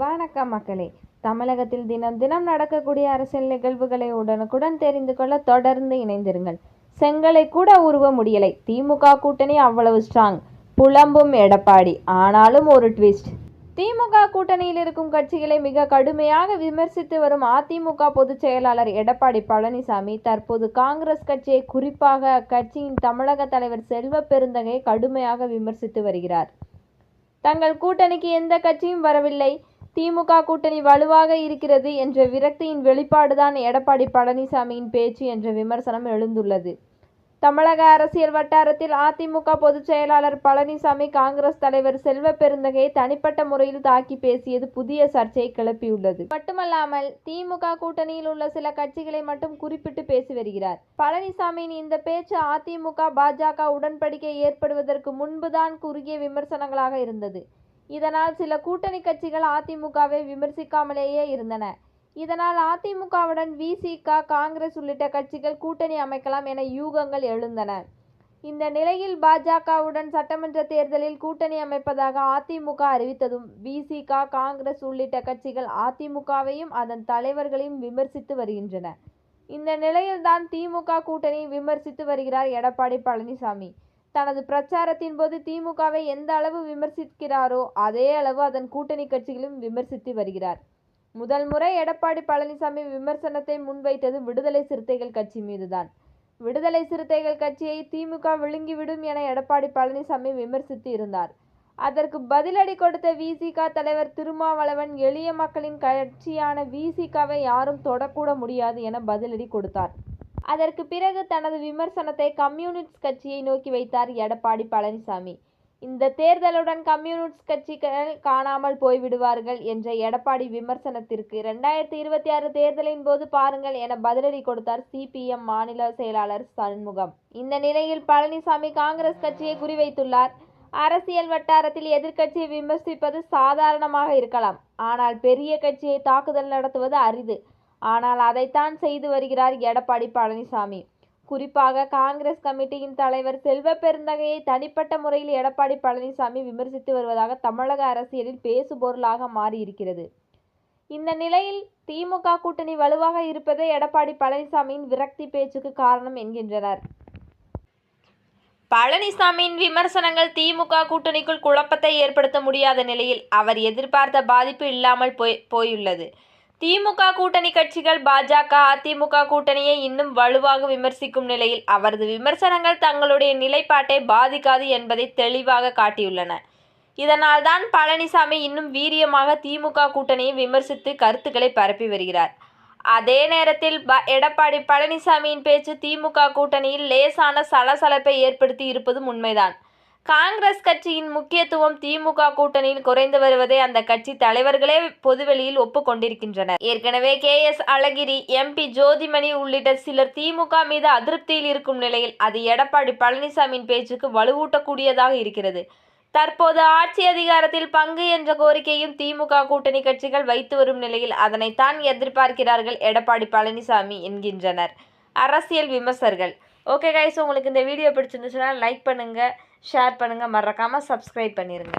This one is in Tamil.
வணக்கம் மக்களே. தமிழகத்தில் தினம் தினம் நடக்கக்கூடிய அரசியல் நிகழ்வுகளை உடனுக்குடன் தெரிந்து கொள்ள தொடர்ந்து இணைந்திருங்கள். செங்கலை கூட உருவ முடியலை. திமுக கூட்டணி அவ்வளவு ஸ்ட்ராங் புலம்பும் எடப்பாடி. ஆனாலும் ஒரு ட்விஸ்ட் திமுக கூட்டணியில் இருக்கும் கட்சிகளை மிக கடுமையாக விமர்சித்து வரும் அதிமுக பொதுச் செயலாளர் எடப்பாடி பழனிசாமி தற்போது காங்கிரஸ் கட்சியை குறிப்பாக அக்கட்சியின் தமிழக தலைவர் செல்வ பெருந்தகை கடுமையாக விமர்சித்து வருகிறார். தங்கள் கூட்டணிக்கு எந்த கட்சியும் வரவில்லை. திமுக கூட்டணி வலுவாக இருக்கிறது என்ற விரக்தியின் வெளிப்பாடுதான் எடப்பாடி பழனிசாமியின் பேச்சு என்ற விமர்சனம் எழுந்துள்ளது. தமிழக அரசியல் வட்டாரத்தில் அதிமுக பொதுச் செயலாளர் பழனிசாமி காங்கிரஸ் தலைவர் செல்வ பெருந்தகையை தனிப்பட்ட முறையில் தாக்கி பேசியது புதிய சர்ச்சையை கிளப்பியுள்ளது. மட்டுமல்லாமல் திமுக கூட்டணியில் உள்ள சில கட்சிகளை மட்டும் குறிப்பிட்டு பேசி வருகிறார். பழனிசாமியின் இந்த பேச்சு அதிமுக பாஜக உடன்படிக்கை ஏற்படுவதற்கு முன்புதான் குறுகிய விமர்சனங்களாக இருந்தது. இதனால் சில கூட்டணி கட்சிகள் அதிமுகவை விமர்சிக்காமலேயே இருந்தன. இதனால் அதிமுகவுடன் விசிக காங்கிரஸ் உள்ளிட்ட கட்சிகள் கூட்டணி அமைக்கலாம் என யூகங்கள் எழுந்தன. இந்த நிலையில் பாஜகவுடன் சட்டமன்ற தேர்தலில் கூட்டணி அமைப்பதாக அதிமுக அறிவித்ததும் விசிக காங்கிரஸ் உள்ளிட்ட கட்சிகள் அதிமுகவையும் அதன் தலைவர்களையும் விமர்சித்து வருகின்றன. இந்த நிலையில்தான் திமுக கூட்டணியை விமர்சித்து வருகிறார் எடப்பாடி பழனிசாமி. தனது பிரச்சாரத்தின் போது திமுகவை எந்த அளவு விமர்சிக்கிறாரோ அதே அளவு அதன் கூட்டணி கட்சிகளும் விமர்சித்து வருகிறார். முதல் முறை எடப்பாடி பழனிசாமி விமர்சனத்தை முன்வைத்தது விடுதலை சிறுத்தைகள் கட்சி மீதுதான். விடுதலை சிறுத்தைகள் கட்சியை திமுக விழுங்கிவிடும் என எடப்பாடி பழனிசாமி விமர்சித்து இருந்தார். அதற்கு பதிலடி கொடுத்த விசிக தலைவர் திருமாவளவன் எளிய மக்களின் கட்சியான விசிகவை யாரும் தொடக்கூட முடியாது என பதிலடி கொடுத்தார். அதற்கு பிறகு தனது விமர்சனத்தை கம்யூனிஸ்ட் கட்சியை நோக்கி வைத்தார் எடப்பாடி பழனிசாமி. இந்த தேர்தலுடன் கம்யூனிஸ்ட் கட்சிகள் காணாமல் போய்விடுவார்கள் என்ற எடப்பாடி விமர்சனத்திற்கு இரண்டாயிரத்தி இருபத்தி ஆறு தேர்தலின் போது பாருங்கள் என பதிலடி கொடுத்தார் சிபிஎம் மாநில செயலாளர் சண்முகம். இந்த நிலையில் பழனிசாமி காங்கிரஸ் கட்சியை குறிவைத்துள்ளார். அரசியல் வட்டாரத்தில் எதிர்க்கட்சியை விமர்சிப்பது சாதாரணமாக இருக்கலாம். ஆனால் பெரிய கட்சியை தாக்குதல் நடத்துவது அரிது. ஆனால் அதைத்தான் செய்து வருகிறார் எடப்பாடி பழனிசாமி. குறிப்பாக காங்கிரஸ் கமிட்டியின் தலைவர் செல்வ பெருந்தகையை தனிப்பட்ட முறையில் எடப்பாடி பழனிசாமி விமர்சித்து வருவதாக தமிழக அரசியலில் பேசுபொருளாக மாறியிருக்கிறது. இந்த நிலையில் திமுக கூட்டணி வலுவாக இருப்பதே எடப்பாடி பழனிசாமியின் விரக்தி பேச்சுக்கு காரணம் என்கின்றனர். பழனிசாமியின் விமர்சனங்கள் திமுக கூட்டணிக்குள் குழப்பத்தை ஏற்படுத்த முடியாத நிலையில் அவர் எதிர்பார்த்த பாதிப்பு இல்லாமல் போய் போயுள்ளது. திமுக கூட்டணி கட்சிகள் பாஜக அதிமுக கூட்டணியை இன்னும் வலுவாக விமர்சிக்கும் நிலையில் அவரது விமர்சனங்கள் தங்களுடைய நிலைப்பாட்டை பாதிக்காது என்பதை தெளிவாக காட்டியுள்ளன. இதனால்தான் பழனிசாமி இன்னும் வீரியமாக திமுக கூட்டணியை விமர்சித்து கருத்துக்களை பரப்பி வருகிறார். அதே நேரத்தில் ப எடப்பாடி பழனிசாமியின் பேச்சு திமுக கூட்டணியில் லேசான சலசலப்பை ஏற்படுத்தி இருப்பதும் உண்மைதான். காங்கிரஸ் கட்சியின் முக்கியத்துவம் திமுக கூட்டணியில் குறைந்து வருவதை அந்த கட்சி தலைவர்களே பொதுவெளியில் ஒப்புக்கொண்டிருக்கின்றனர். ஏற்கனவே K. S. Alagiri MP Jothimani உள்ளிட்ட சிலர் திமுக மீது அதிருப்தியில் இருக்கும் நிலையில் அது எடப்பாடி பழனிசாமியின் பேச்சுக்கு வலுவூட்டக்கூடியதாக இருக்கிறது. தற்போது ஆட்சி அதிகாரத்தில் பங்கு என்ற கோரிக்கையும் திமுக கூட்டணி கட்சிகள் வைத்து வரும் நிலையில் அதனைத்தான் எதிர்பார்க்கிறார்கள் எடப்பாடி பழனிசாமி என்கின்றனர். அரசியல் விமர்சகர்கள். ஓகே கைஸ் உங்களுக்கு இந்த வீடியோ பிடிச்சிருந்துச்சுன்னா லைக் பண்ணுங்கள் ஷேர் பண்ணுங்கள் மறக்காமல் சப்ஸ்கிரைப் பண்ணிடுங்க